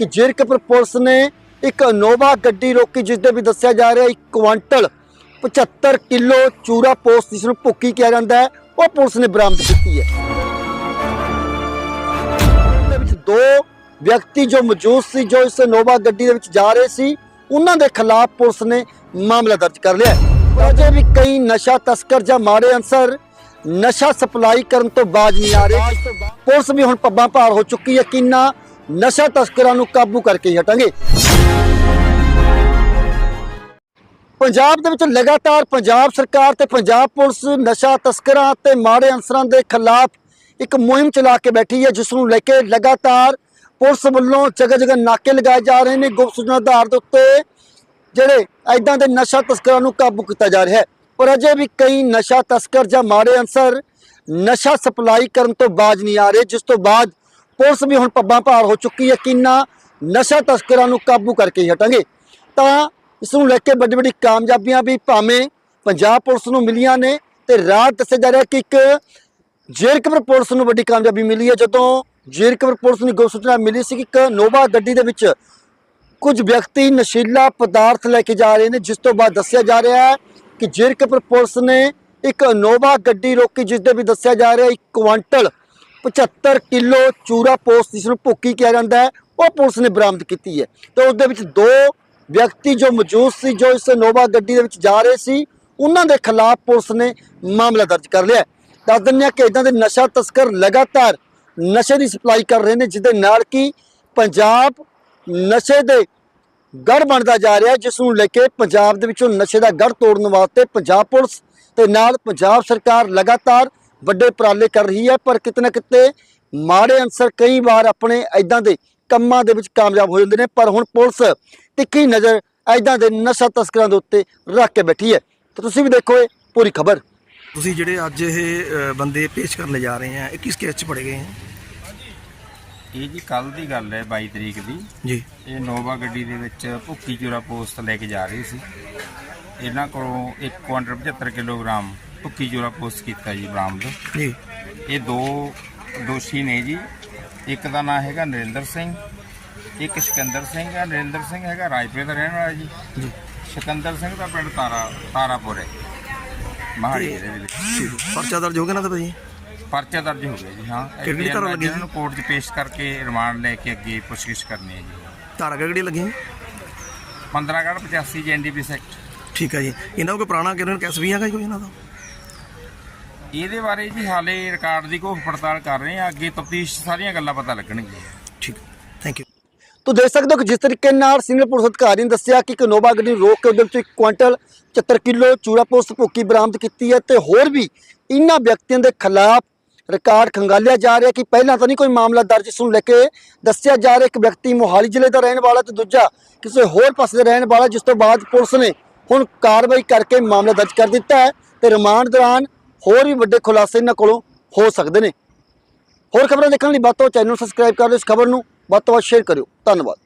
ਕਿ ਜੀਰਕਪੁਰ ਪੁਲਿਸ ਨੇ ਇੱਕ ਇਨੋਵਾ ਗੱਡੀ ਰੋਕੀ, ਜਿਸ ਦੇ ਵੀ ਦੱਸਿਆ ਜਾ ਰਿਹਾ 1 ਕੁਆਂਟਲ 75 ਕਿਲੋ ਚੂਰਾ ਪੋਸਟ ਜਿਸ ਨੂੰ ਭੁੱਕੀ ਕਿਹਾ ਜਾਂਦਾ ਹੈ, ਉਹ ਪੁਲਿਸ ਨੇ ਬਰਾਮਦ ਕੀਤੀ ਹੈ। ਦੇ ਵਿੱਚ ਦੋ ਵਿਅਕਤੀ ਜੋ ਮੌਜੂਦ ਸੀ, ਜੋ ਇਸ ਇਨੋਵਾ ਗੱਡੀ ਦੇ ਵਿੱਚ ਜਾ ਰਹੇ ਸੀ, ਉਹਨਾਂ ਦੇ ਖਿਲਾਫ ਪੁਲਿਸ ਨੇ ਮਾਮਲਾ ਦਰਜ ਕਰ ਲਿਆ ਅਜੇ ਵੀ ਕਈ ਨਸ਼ਾ ਤਸਕਰ ਜਾਂ ਮਾੜੇ ਅੰਸਰ ਨਸ਼ਾ ਸਪਲਾਈ ਕਰਨ ਤੋਂ ਬਾਜ ਨਹੀਂ ਆ ਰਹੇ। ਪੁਲਿਸ ਵੀ ਹੁਣ ਪੱਬਾਂ ਭਾਰ ਹੋ ਚੁੱਕੀ ਹੈ ਕਿੰਨਾ ਨਸ਼ਾ ਤਸਕਰਾਂ ਨੂੰ ਕਾਬੂ ਕਰਕੇ ਹਟਾਂਗੇ। ਪੰਜਾਬ ਦੇ ਵਿੱਚ ਲਗਾਤਾਰ ਪੰਜਾਬ ਸਰਕਾਰ ਤੇ ਪੰਜਾਬ ਪੁਲਿਸ ਨਸ਼ਾ ਤਸਕਰਾਂ ਤੇ ਮਾੜੇ ਅਨਸਰਾਂ ਦੇ ਖਿਲਾਫ ਇੱਕ ਮੁਹਿੰਮ ਚਲਾ ਕੇ ਬੈਠੀ ਹੈ, ਜਿਸ ਨੂੰ ਲੈ ਕੇ ਲਗਾਤਾਰ ਪੁਲਿਸ ਵੱਲੋਂ ਜਗ੍ਹਾ ਜਗ੍ਹਾ ਨਾਕੇ ਲਗਾਏ ਜਾ ਰਹੇ ਨੇ। ਗੁਪਤ ਸੂਚਨਾ ਆਧਾਰ ਦੇ ਉੱਤੇ ਜਿਹੜੇ ਐਦਾਂ ਦੇ ਨਸ਼ਾ ਤਸਕਰਾਂ ਨੂੰ ਕਾਬੂ ਕੀਤਾ ਜਾ ਰਿਹਾ ਹੈ। ਪਰ ਅਜੇ ਵੀ ਕਈ ਨਸ਼ਾ ਤਸਕਰ ਜਾਂ ਮਾੜੇ ਅਨਸਰ ਨਸ਼ਾ ਸਪਲਾਈ ਕਰਨ ਤੋਂ ਬਾਜ ਨਹੀਂ ਆ ਰਹੇ, ਜਿਸ ਤੋਂ ਬਾਅਦ ਪੁਲਿਸ ਵੀ ਹੁਣ ਪੱਬਾਂ ਭਾਰ ਹੋ ਚੁੱਕੀ ਹੈ ਕਿੰਨਾ ਨਸ਼ਾ ਤਸਕਰਾਂ ਨੂੰ ਕਾਬੂ ਕਰਕੇ ਹੀ ਹਟਾਂਗੇ। ਤਾਂ ਇਸ ਨੂੰ ਲੈ ਕੇ ਵੱਡੀ ਵੱਡੀ ਕਾਮਯਾਬੀਆਂ ਵੀ ਭਾਵੇਂ ਪੰਜਾਬ ਪੁਲਿਸ ਨੂੰ ਮਿਲੀਆਂ ਨੇ ਤੇ ਰਾਤ ਦੱਸਿਆ ਜਾ ਰਿਹਾ ਕਿ ਇੱਕ ਜੇਰਕਪੁਰ ਪੁਲਿਸ ਨੂੰ ਵੱਡੀ ਕਾਮਯਾਬੀ ਮਿਲੀ ਹੈ। ਜਦੋਂ ਜੇਰਕਪੁਰ ਪੁਲਿਸ ਨੂੰ ਗੁਪਤ ਸੂਚਨਾ ਮਿਲੀ ਸੀ ਕਿ ਇੱਕ ਨੋਵਾ ਗੱਡੀ ਦੇ ਵਿੱਚ ਕੁਝ ਵਿਅਕਤੀ ਨਸ਼ੀਲਾ ਪਦਾਰਥ ਲੈ ਕੇ ਜਾ ਰਹੇ ਨੇ, ਜਿਸ ਤੋਂ ਬਾਅਦ ਦੱਸਿਆ ਜਾ ਰਿਹਾ ਹੈ ਕਿ ਜੇਰਕਪੁਰ ਪੁਲਿਸ ਨੇ ਇੱਕ ਇਨੋਵਾ ਗੱਡੀ ਰੋਕੀ, ਜਿਸ ਦੇ ਵੀ ਦੱਸਿਆ ਜਾ ਰਿਹਾ ਇੱਕ ਕੁਆਂਟਲ 75 ਕਿਲੋ ਚੂਰਾ ਪੋਸਟ ਜਿਸ ਨੂੰ ਭੁੱਕੀ ਕਿਹਾ ਜਾਂਦਾ ਹੈ, ਉਹ ਪੁਲਿਸ ਨੇ ਬਰਾਮਦ ਕੀਤੀ ਹੈ। ਤੇ ਉਸ ਦੇ ਵਿੱਚ ਦੋ ਵਿਅਕਤੀ ਜੋ ਮੌਜੂਦ ਸੀ, ਜੋ ਇਸ ਇਨੋਵਾ ਗੱਡੀ ਦੇ ਵਿੱਚ ਜਾ ਰਹੇ ਸੀ, ਉਹਨਾਂ ਦੇ ਖਿਲਾਫ ਪੁਲਿਸ ਨੇ ਮਾਮਲਾ ਦਰਜ ਕਰ ਲਿਆ ਦੱਸ ਦਿੰਦੇ ਹਾਂ ਕਿ ਇਦਾਂ ਦੇ ਨਸ਼ਾ ਤਸਕਰ ਲਗਾਤਾਰ ਨਸ਼ੇ ਦੀ ਸਪਲਾਈ ਕਰ ਰਹੇ ਨੇ, ਜਿਹਦੇ ਨਾਲ ਕਿ ਪੰਜਾਬ ਨਸ਼ੇ ਦੇ ਗੜ ਬਣਦਾ ਜਾ ਰਿਹਾ ਜਿਸ ਨੂੰ ਲੈ ਕੇ ਪੰਜਾਬ ਦੇ ਵਿੱਚੋਂ ਨਸ਼ੇ ਦਾ ਗੜ ਤੋੜਨ ਵਾਸਤੇ ਪੰਜਾਬ ਪੁਲਿਸ ਤੇ ਨਾਲ ਪੰਜਾਬ ਸਰਕਾਰ ਲਗਾਤਾਰ ਵੱਡੇ ਉਪਰਾਲੇ ਕਰ ਰਹੀ ਹੈ ਪਰ ਕਿਤੇ ਨਾ ਕਿਤੇ ਮਾੜੇ ਅਨਸਰ ਕਈ ਵਾਰ ਆਪਣੇ ਐਦਾਂ ਦੇ ਕੰਮਾਂ ਦੇ ਵਿੱਚ ਕਾਮਯਾਬ ਹੋ ਜਾਂਦੇ ਨੇ ਪਰ ਹੁਣ ਪੁਲਿਸ ਤਿੱਖੀ ਨਜ਼ਰ ਐਦਾਂ ਦੇ ਨਸ਼ਾ ਤਸਕਰਾਂ ਦੇ ਉੱਤੇ ਰੱਖ ਕੇ ਬੈਠੀ ਹੈ। ਤਾਂ ਤੁਸੀਂ ਵੀ ਦੇਖੋ ਇਹ ਪੂਰੀ ਖਬਰ। ਤੁਸੀਂ ਜਿਹੜੇ ਅੱਜ ਇਹ ਬੰਦੇ ਪੇਸ਼ ਕਰਨ ਲੈ ਜਾ ਰਹੇ ਆ ਇਹ ਕਿਸ ਕੇਸ ਚ ਪੜੇ ਗਏ ਹੈ ਇਹ ਜੀ ਕੱਲ ਦੀ ਗੱਲ ਹੈ 22 ਤਰੀਕ ਦੀ। ਜੀ। ਇਹ ਨੋਵਾ ਗੱਡੀ ਦੇ ਵਿੱਚ ਭੁੱਕੀ ਚੂਰਾ ਪੋਸਟ ਲੈ ਕੇ ਜਾ ਰਹੀ ਸੀ। ਇਹਨਾਂ ਕੋਲੋਂ 1 ਕੁਇੰਟਲ 75 ਕਿਲੋਗ੍ਰਾਮ ਭੁੱਕੀ ਚੂਰਾ ਪੋਸਟ ਕੀਤਾ ਜੀ ਬਰਾਮਦ। ਜੀ। ਇਹ ਦੋ ਦੋਸ਼ੀ ਨੇ ਜੀ। ਇੱਕ ਦਾ ਨਾਮ ਹੈਗਾ ਨਰਿੰਦਰ ਸਿੰਘ ਇੱਕ ਸਿਕੰਦਰ ਸਿੰਘ ਹੈ। ਨਰਿੰਦਰ ਸਿੰਘ ਹੈਗਾ ਰਾਜਪੁਰੇ ਦਾ ਰਹਿਣ ਵਾਲਾ ਜੀ। ਸਿਕੰਦਰ ਸਿੰਘ ਦਾ ਪਿੰਡ ਤਾਰਾ ਤਾਰਾਪੁਰ ਹੈ। ਮਹਾੜੀ ਦੇ ਵਿੱਚ। ਪਰਚਾ ਦਰਜ ਹੋ ਗਿਆ ਨਾ ਤਾਂ ਭਾਈ ਪਰਚਾ ਦਰਜ ਹੋ ਗਿਆ ਜੀ ਹਾਂ। ਕਿਹੜੀ ਧਾਰਾ ਲੱਗੀ ਇਹਨਾਂ ਨੂੰ ਕੋਰਟ 'ਚ ਪੇਸ਼ ਕਰਕੇ ਰਿਮਾਂਡ ਲੈ ਕੇ ਅੱਗੇ ਪੁੱਛਗਿੱਛ ਕਰਨੀ ਹੈ ਜੀ। ਧਾਰਾ ਕਿਹੜੀ ਲੱਗੀ? 15 ਗੜ 85 ਜੀ ਐਨਡੀਪੀ ਐਕਟ ਠੀਕ ਹੈ ਜੀ। ਇਹਨਾਂ ਕੋਲ ਕੋਈ ਪੁਰਾਣਾ ਕਿਰਨ ਕੈਸ ਵੀ ਹੈਗਾ ਜੀ ਕੋਈ ਇਹਨਾਂ ਦਾ? ਇਹਦੇ ਬਾਰੇ ਜੀ ਹਾਲੇ ਰਿਕਾਰਡ ਦੀ ਘੋਖ ਪੜਤਾਲ ਕਰ ਰਹੇ ਆ ਅੱਗੇ ਤਫਤੀਸ਼ ਸਾਰੀਆਂ ਗੱਲਾਂ ਪਤਾ ਲੱਗਣਗੀਆਂ। ਠੀਕ ਥੈਂਕ ਯੂ ਤੋ ਦੇਖ ਸਕਦੇ ਹੋ ਕਿ ਜਿਸ ਤਰੀਕੇ ਨਾਲ ਸੀਨੀਅਰ ਪੁਲਿਸ ਅਧਿਕਾਰੀ ਨੇ ਦੱਸਿਆ ਕਿ ਇੱਕ ਗੱਡੀ ਨੂੰ ਰੋਕ ਕੇ ਉਹਦੇ ਵਿੱਚ ਇੱਕ ਕੁਆਂਟਲ 74 ਕਿਲੋ ਚੂੜਾ ਪੋਸਟ ਭੁੱਕੀ ਬਰਾਮਦ ਕੀਤੀ ਹੈ ਤੇ ਹੋਰ ਵੀ ਇਹਨਾਂ ਵਿਅਕਤੀਆਂ ਦੇ ਖਿਲਾਫ ਰਿਕਾਰਡ ਖੰਗਾਲਿਆ ਜਾ ਰਿਹਾ ਕਿ ਪਹਿਲਾਂ ਤਾਂ ਨਹੀਂ ਕੋਈ ਮਾਮਲਾ ਦਰਜ ਇਸ ਨੂੰ ਲੈ ਕੇ ਦੱਸਿਆ ਜਾ ਰਿਹਾ ਇੱਕ ਵਿਅਕਤੀ ਮੋਹਾਲੀ ਜ਼ਿਲ੍ਹੇ ਦਾ ਰਹਿਣ ਵਾਲਾ ਤੇ ਦੂਜਾ ਕਿਸੇ ਹੋਰ ਪਾਸੇ ਦਾ ਰਹਿਣ ਵਾਲਾ ਜਿਸ ਤੋਂ ਬਾਅਦ ਪੁਲਿਸ ਨੇ ਹੁਣ ਕਾਰਵਾਈ ਕਰਕੇ ਮਾਮਲਾ ਦਰਜ ਕਰ ਦਿੱਤਾ ਹੈ ਤੇ ਰਿਮਾਂਡ ਦੌਰਾਨ ਹੋਰ ਵੀ ਵੱਡੇ ਖੁਲਾਸੇ ਇਹਨਾਂ ਕੋਲੋਂ ਹੋ ਸਕਦੇ ਨੇ। ਹੋਰ ਖਬਰਾਂ ਦੇਖਣ ਲਈ ਵੱਧ ਤੋਂ ਚੈਨਲ ਨੂੰ ਸਬਸਕ੍ਰਾਈਬ ਕਰ ਲਿਓ ਇਸ ਖਬਰ ਨੂੰ ਵੱਧ ਤੋਂ ਵੱਧ ਸ਼ੇਅਰ ਕਰਿਓ। ਧੰਨਵਾਦ।